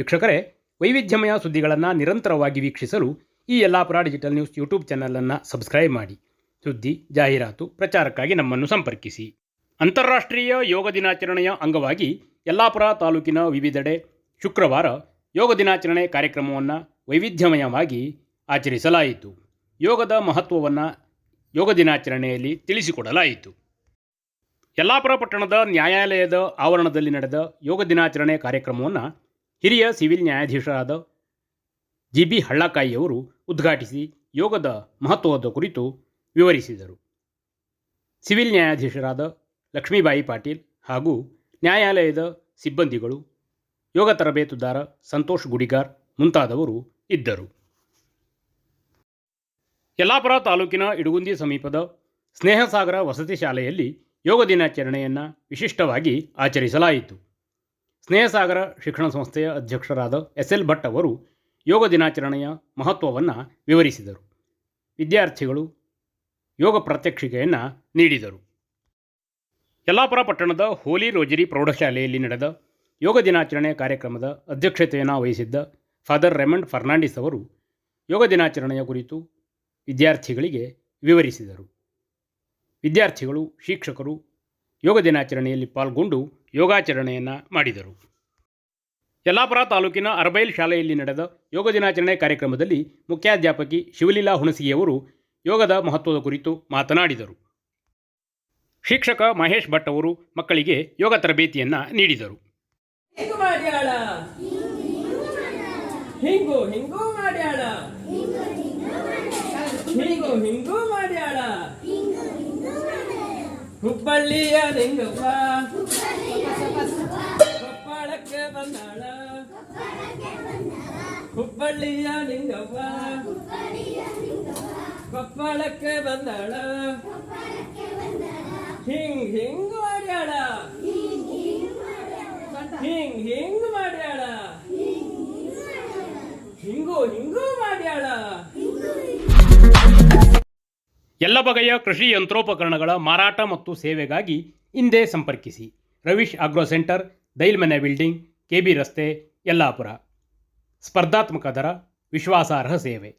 ವೀಕ್ಷಕರೇ, ವೈವಿಧ್ಯಮಯ ಸುದ್ದಿಗಳನ್ನು ನಿರಂತರವಾಗಿ ವೀಕ್ಷಿಸಲು ಈ ಯಲ್ಲಾಪುರ ಡಿಜಿಟಲ್ ನ್ಯೂಸ್ ಯೂಟ್ಯೂಬ್ ಚಾನಲನ್ನು ಸಬ್ಸ್ಕ್ರೈಬ್ ಮಾಡಿ. ಸುದ್ದಿ, ಜಾಹೀರಾತು, ಪ್ರಚಾರಕ್ಕಾಗಿ ನಮ್ಮನ್ನು ಸಂಪರ್ಕಿಸಿ. ಅಂತಾರಾಷ್ಟ್ರೀಯ ಯೋಗ ದಿನಾಚರಣೆಯ ಅಂಗವಾಗಿ ಯಲ್ಲಾಪುರ ತಾಲೂಕಿನ ವಿವಿಧೆಡೆ ಶುಕ್ರವಾರ ಯೋಗ ದಿನಾಚರಣೆ ಕಾರ್ಯಕ್ರಮವನ್ನು ವೈವಿಧ್ಯಮಯವಾಗಿ ಆಚರಿಸಲಾಯಿತು. ಯೋಗದ ಮಹತ್ವವನ್ನು ಯೋಗ ದಿನಾಚರಣೆಯಲ್ಲಿ ತಿಳಿಸಿಕೊಡಲಾಯಿತು. ಯಲ್ಲಾಪುರ ಪಟ್ಟಣದ ನ್ಯಾಯಾಲಯದ ಆವರಣದಲ್ಲಿ ನಡೆದ ಯೋಗ ದಿನಾಚರಣೆ ಕಾರ್ಯಕ್ರಮವನ್ನು ಹಿರಿಯ ಸಿವಿಲ್ ನ್ಯಾಯಾಧೀಶರಾದ ಜಿ ಬಿ ಹಳ್ಳಕಾಯಿಯವರು ಉದ್ಘಾಟಿಸಿ ಯೋಗದ ಮಹತ್ವದ ಕುರಿತು ವಿವರಿಸಿದರು. ಸಿವಿಲ್ ನ್ಯಾಯಾಧೀಶರಾದ ಲಕ್ಷ್ಮೀಬಾಯಿ ಪಾಟೀಲ್ ಹಾಗೂ ನ್ಯಾಯಾಲಯದ ಸಿಬ್ಬಂದಿಗಳು, ಯೋಗ ತರಬೇತುದಾರ ಸಂತೋಷ್ ಗುಡಿಗಾರ್ ಮುಂತಾದವರು ಇದ್ದರು. ಯಲ್ಲಾಪುರ ತಾಲೂಕಿನ ಇಡಗುಂದಿ ಸಮೀಪದ ಸ್ನೇಹಸಾಗರ ವಸತಿ ಶಾಲೆಯಲ್ಲಿ ಯೋಗ ದಿನಾಚರಣೆಯನ್ನು ವಿಶಿಷ್ಟವಾಗಿ ಆಚರಿಸಲಾಯಿತು. ಸ್ನೇಹಸಾಗರ ಶಿಕ್ಷಣ ಸಂಸ್ಥೆಯ ಅಧ್ಯಕ್ಷರಾದ ಎಸ್ ಎಲ್ ಭಟ್ ಅವರು ಯೋಗ ದಿನಾಚರಣೆಯ ಮಹತ್ವವನ್ನು ವಿವರಿಸಿದರು. ವಿದ್ಯಾರ್ಥಿಗಳು ಯೋಗ ಪ್ರಾತ್ಯಕ್ಷಿಕೆಯನ್ನು ನೀಡಿದರು. ಯಲ್ಲಾಪುರ ಪಟ್ಟಣದ ಹೋಲಿ ರೋಜರಿ ಪ್ರೌಢಶಾಲೆಯಲ್ಲಿ ನಡೆದ ಯೋಗ ದಿನಾಚರಣೆ ಕಾರ್ಯಕ್ರಮದ ಅಧ್ಯಕ್ಷತೆಯನ್ನು ವಹಿಸಿದ್ದ ಫಾದರ್ ರೆಮಂಡ್ ಫರ್ನಾಂಡಿಸ್ ಅವರು ಯೋಗ ದಿನಾಚರಣೆಯ ಕುರಿತು ವಿದ್ಯಾರ್ಥಿಗಳಿಗೆ ವಿವರಿಸಿದರು. ವಿದ್ಯಾರ್ಥಿಗಳು, ಶಿಕ್ಷಕರು ಯೋಗ ದಿನಾಚರಣೆಯಲ್ಲಿ ಪಾಲ್ಗೊಂಡು ಯೋಗಾಚರಣೆಯನ್ನು ಮಾಡಿದರು. ಯಲ್ಲಾಪುರ ತಾಲೂಕಿನ ಅರಬೈಲ್ ಶಾಲೆಯಲ್ಲಿ ನಡೆದ ಯೋಗ ದಿನಾಚರಣೆ ಕಾರ್ಯಕ್ರಮದಲ್ಲಿ ಮುಖ್ಯಾಧ್ಯಾಪಕಿ ಶಿವಲೀಲಾ ಹುಣಸಿಗೆಯವರು ಯೋಗದ ಮಹತ್ವದ ಕುರಿತು ಮಾತನಾಡಿದರು. ಶಿಕ್ಷಕ ಮಹೇಶ್ ಭಟ್ ಅವರು ಮಕ್ಕಳಿಗೆ ಯೋಗ ತರಬೇತಿಯನ್ನ ನೀಡಿದರು. ಹುಬ್ಬಳ್ಳಿಯ ಬಂದಾಳ ಹುಬ್ಬಳ್ಳಿಯ ನಿಂಗವ್ವ. ಕೊಪ್ಪಳಕ್ಕೆ ಬಂದಾಳ. ಹಿಂಗ್ ಹಿಂಗ್ ಮಾಡ್ಯಾಳ. ಹಿಂಗ್ ಹಿಂಗ್ ಮಾಡ್ಯಾಳ. ಹಿಂಗು ಹಿಂಗು ಮಾಡ್ಯಾಳ. ಎಲ್ಲ ಬಗೆಯ ಕೃಷಿ ಯಂತ್ರೋಪಕರಣಗಳ ಮಾರಾಟ ಮತ್ತು ಸೇವೆಗಾಗಿ ಹಿಂದೆ ಸಂಪರ್ಕಿಸಿ. Ravish agro centre, Dailmane building. KB ರಸ್ತೆ ಯಲ್ಲಾಪುರ. ಸ್ಪರ್ಧಾತ್ಮಕ ದರ ವಿಶ್ವಾಸಾರ್ಹ ಸೇವೆ.